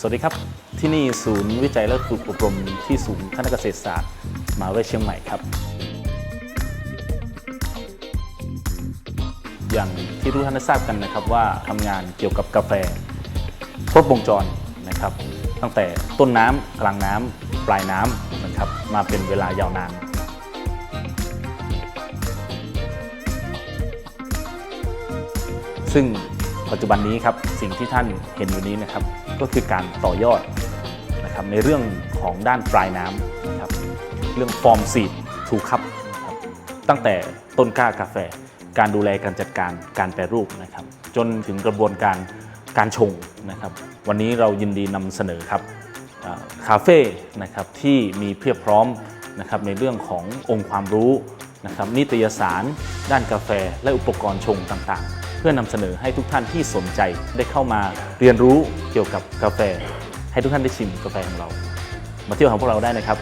สวัสดีครับ ที่นี่ศูนย์วิจัยและฝึกอบรมที่ศูนย์คณะเกษตรศาสตร์มหาวิทยาลัยเชียงใหม่ครับ อย่างที่ทุกท่านได้ทราบกันนะครับว่าทำงานเกี่ยวกับกาแฟครบวงจรนะครับ ตั้งแต่ต้นน้ำกลางน้ำปลายน้ำนะครับมาเป็นเวลายาวนานซึ่ง ปัจจุบันนี้ครับสิ่งที่ท่านเห็นอยู่นี้นะครับก็คือการต่อยอดนะครับในเรื่องของด้านปลายน้ำนะครับเรื่องฟอร์มซีดทูคัพนะครับตั้งแต่ต้นกล้ากาแฟ การดูแลการจัดการการแปรรูปนะครับ จนถึงกระบวนการการชงนะครับ วันนี้เรายินดีนำเสนอครับคาเฟ่นะครับที่มีเพียบพร้อมนะครับในเรื่องขององค์ความรู้นะครับนิตยสาร ด้านกาแฟ และอุปกรณ์ชงต่างๆ พื่อนำเสนอให้ทุกท่านที่สนใจได้เข้ามาเรียนรู้เกี่ยวกับกาแฟ ให้ทุกท่านได้ชิมกาแฟของเรา มาเที่ยวของพวกเราได้นะครับ